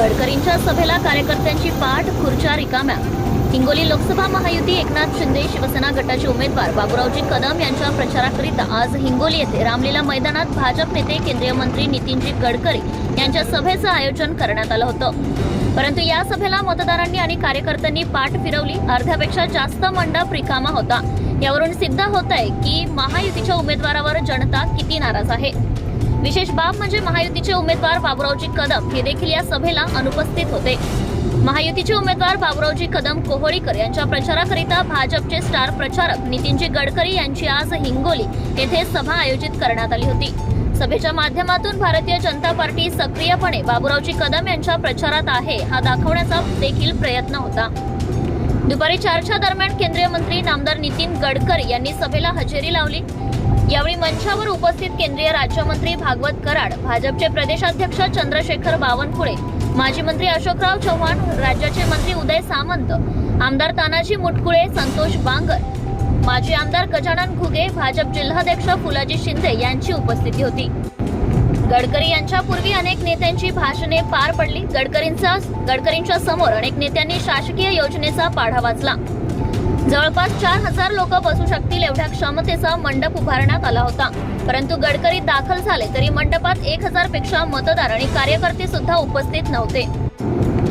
गडकरींच्या सभेला कार्यकर्त्यांची पाठ खुर्च्या रिकाम्या. हिंगोली लोकसभा महायुती एकनाथ शिंदे शिवसेना गटाचे उमेदवार बाबुरावजी कदम यांच्या प्रचाराकरिता आज हिंगोली येथे रामलीला मैदानात भाजप नेते केंद्रीय मंत्री नितीनजी गडकरी यांच्या सभेचं आयोजन करण्यात आलं होतं. परंतु या सभेला मतदारांनी आणि कार्यकर्त्यांनी पाठ फिरवली. अर्ध्यापेक्षा जास्त मंडप रिकामा होता. यावरून सिद्ध होत आहे की महायुतीच्या उमेदवारावर जनता किती नाराज आहे. विशेष बाब म्हणजे महायुतीचे उमेदवार बाबुरावजी कदम हे देखील या सभेला अनुपस्थित होते. महायुतीचे उमेदवार बाबुरावजी कदम कोहळीकर यांच्या प्रचाराकरिता भाजपचे स्टार प्रचारक नितीनजी गडकरी यांची आज हिंगोली येथे सभा आयोजित करण्यात आली होती. सभेच्या माध्यमातून भारतीय जनता पार्टी सक्रियपणे बाबुरावजी कदम यांच्या प्रचारात आहे हा दाखवण्याचा देखील प्रयत्न होता. दुपारी चारच्या दरम्यान केंद्रीय मंत्री नामदार नितीन गडकरी यांनी सभेला हजेरी लावली. यावेळी मंचावर उपस्थित केंद्रीय राज्यमंत्री भागवत कराड भाजपचे प्रदेशाध्यक्ष चंद्रशेखर बावनकुळे माजी मंत्री अशोकराव चव्हाण राज्याचे मंत्री उदय सामंत आमदार तानाजी मुटकुळे संतोष बांगर माजी आमदार गजानन घुगे भाजप जिल्हाध्यक्ष फुलाजी शिंदे यांची उपस्थिती होती. गडकरी यांच्या पूर्वी अनेक नेत्यांची भाषणे पार पडली. गडकरींचा गडकरींच्या समोर अनेक नेत्यांनी शासकीय योजनेचा पाढा वाचला. जवळपास चार हजार लोक बसू शकतील एवढ्या क्षमतेचा मंडप उभारण्यात आला होता. परंतु गडकरी दाखल झाले तरी मंडपात एक हजारपेक्षा मतदार आणि कार्यकर्ते सुद्धा उपस्थित नव्हते.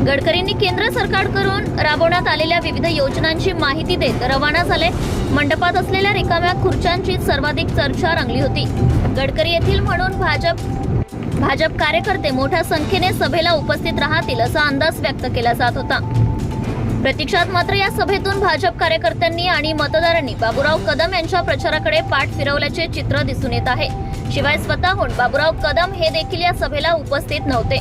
गडकरींनी केंद्र सरकारकडून राबवण्यात आलेल्या विविध योजनांची माहिती देत रवाना झाले. मंडपात असलेल्या रिकाम्या खुर्च्यांची सर्वाधिक चर्चा रंगली होती. गडकरी येथील म्हणून भाजप भाजप कार्यकर्ते मोठ्या संख्येने सभेला उपस्थित राहतील असा अंदाज व्यक्त केला जात होता. प्रतीक्षात मात्र या सभेतून भाजप कार्यकर्त्यांनी आणि मतदारांनी बाबुराव कदम यांच्या प्रचाराकडे पाठ फिरवल्याचे चित्र दिसून येत आहे. शिवाय स्वतःहून बाबुराव कदम हे देखील या सभेला उपस्थित नव्हते.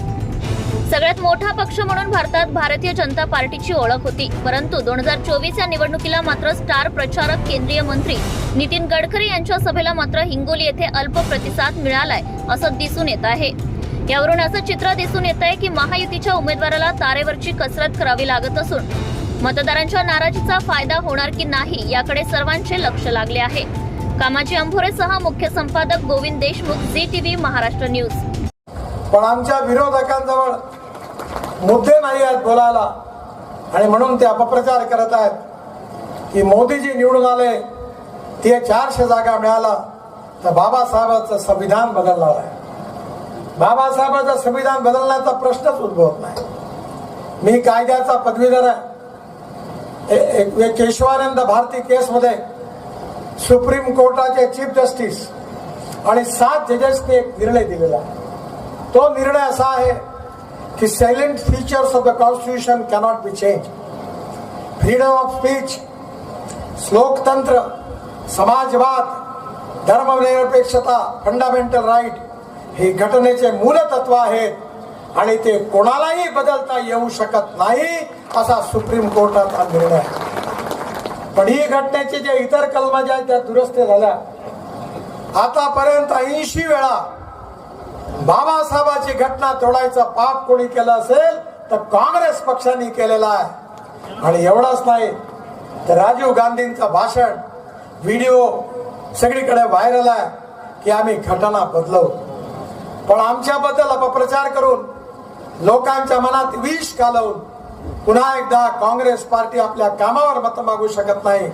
सगळ्यात मोठा पक्ष म्हणून भारतात भारतीय जनता पार्टीची ओळख होती. परंतु दोन हजार चोवीस या निवडणुकीला मात्र स्टार प्रचारक केंद्रीय मंत्री नितीन गडकरी यांच्या सभेला मात्र हिंगोली येथे अल्प प्रतिसाद मिळालाय असं दिसून येत आहे. यावरून असं चित्र दिसून येत आहे की महायुतीच्या उमेदवाराला तारेवरची कसरत करावी लागत असून मतदारांच्या नाराजीचा फायदा होणार की नाही याकडे सर्वांचे लक्ष लागले आहे. कामाची अंभोरेसह मुख्य संपादक Govind Deshmukh Zee TV Maharashtra news. पण आमच्या विरोधकांजवळ मुद्दे नाही आहेत बोलायला. आणि म्हणून ते अपप्रचार करत आहेत की मोदीजी निवडून आले ते चारशे जागा मिळाला तर बाबासाहेबांचं संविधान बदलणार आहे. बाबासाहेबांचं संविधान बदलण्याचा प्रश्नच उद्भवत नाही. मी कायद्याचा पदवीधर आहे. ए- केशवानंद भारती केसमध्ये सुप्रीम कोर्टाचे चीफ जस्टिस आणि सात जजेसने एक निर्णय दिलेला आहे. तो निर्णय असा आहे की silent features of the constitution cannot be change freedom of speech लोकतंत्र समाजवाद धर्मनिरपेक्षता फंडामेंटल राईट ही घटनेचे मूलतत्व आहेत आणि ते कोणालाही बदलता येऊ शकत नाही असा सुप्रीम कोर्टाचा निर्णय आहे. पण ही घटनेचे जे इतर कलमा ज्या आहेत त्या दुरुस्त झाल्या. आतापर्यंत ऐंशी वेळा बाबासाहेबाची घटना तोडायचं पाप कोणी केलं असेल तर काँग्रेस पक्षाने केलेला आहे. आणि एवढंच नाही तर राजीव गांधींचं भाषण व्हिडिओ सगळीकडे व्हायरल आहे की आम्ही घटना बदलवतो. पण आमच्याबद्दल अपप्रचार करून लोकांच्या मनात विष घालवून पुन्हा एकदा काँग्रेस पार्टी आपल्या कामावर मत मागू शकत नाही.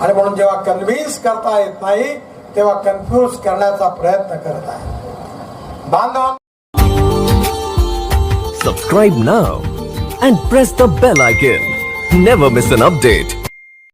आणि म्हणून जेव्हा कन्व्हिन्स करता येत नाही तेव्हा कन्फ्यूज करण्याचा प्रयत्न करत आहे. बांधव subscribe now and press the bell icon never miss an update